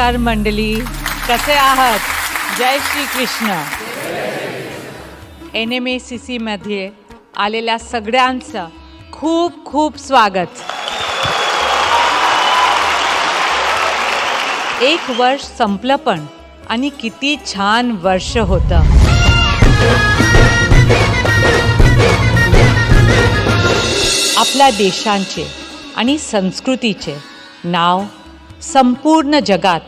नमस्कार मंडळी. कसे आहात? Jai Shri Krishna. N M A C सीमध्ये आलेल्या सगळ्यांचं खूप खूप स्वागत. एक वर्ष संपलं पण आणि किती छान वर्ष होतं. आपल्या देशांचे आणि संस्कृतीचे नाव संपूर्ण जगात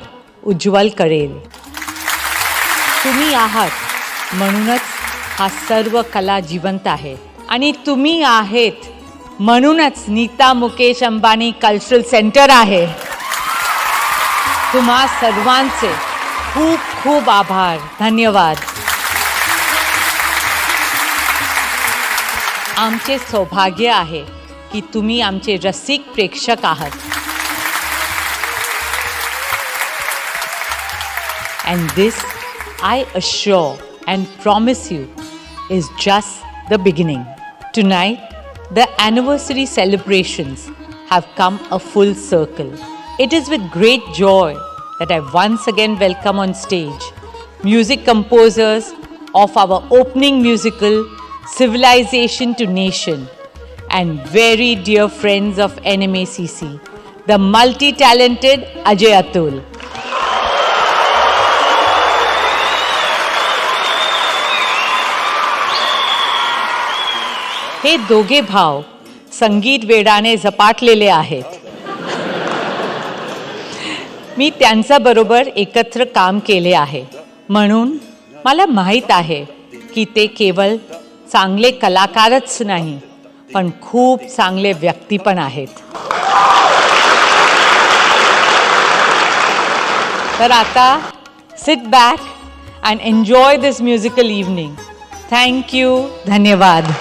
उज्ज्वल करेल. तुम्ही आहात म्हणूनच हा सर्व कला जिवंत आहे. आणि तुम्ही आहेत म्हणूनच नीता मुकेश अंबानी कल्चरल सेंटर आहे. तुम्हा सर्वांचे खूप खूप आभार. धन्यवाद. आमचे सौभाग्य आहे की तुम्ही आमचे रसिक प्रेक्षक आहात. And this, I assure and promise you, is just the beginning. Tonight, the anniversary celebrations have come a full circle. It is with great joy that I once again welcome on stage music composers of our opening musical, Civilization to Nation, and very dear friends of NMACC, the multi talented Ajay Atul. हे दोघे भाव संगीत वेडाने झपाटलेले आहेत. मी त्यांच्याबरोबर एकत्र काम केले आहे. म्हणून मला माहीत आहे की ते केवळ चांगले कलाकारच नाही पण खूप चांगले व्यक्ती पण आहेत. तर आता sit back and enjoy this musical evening thank you धन्यवाद.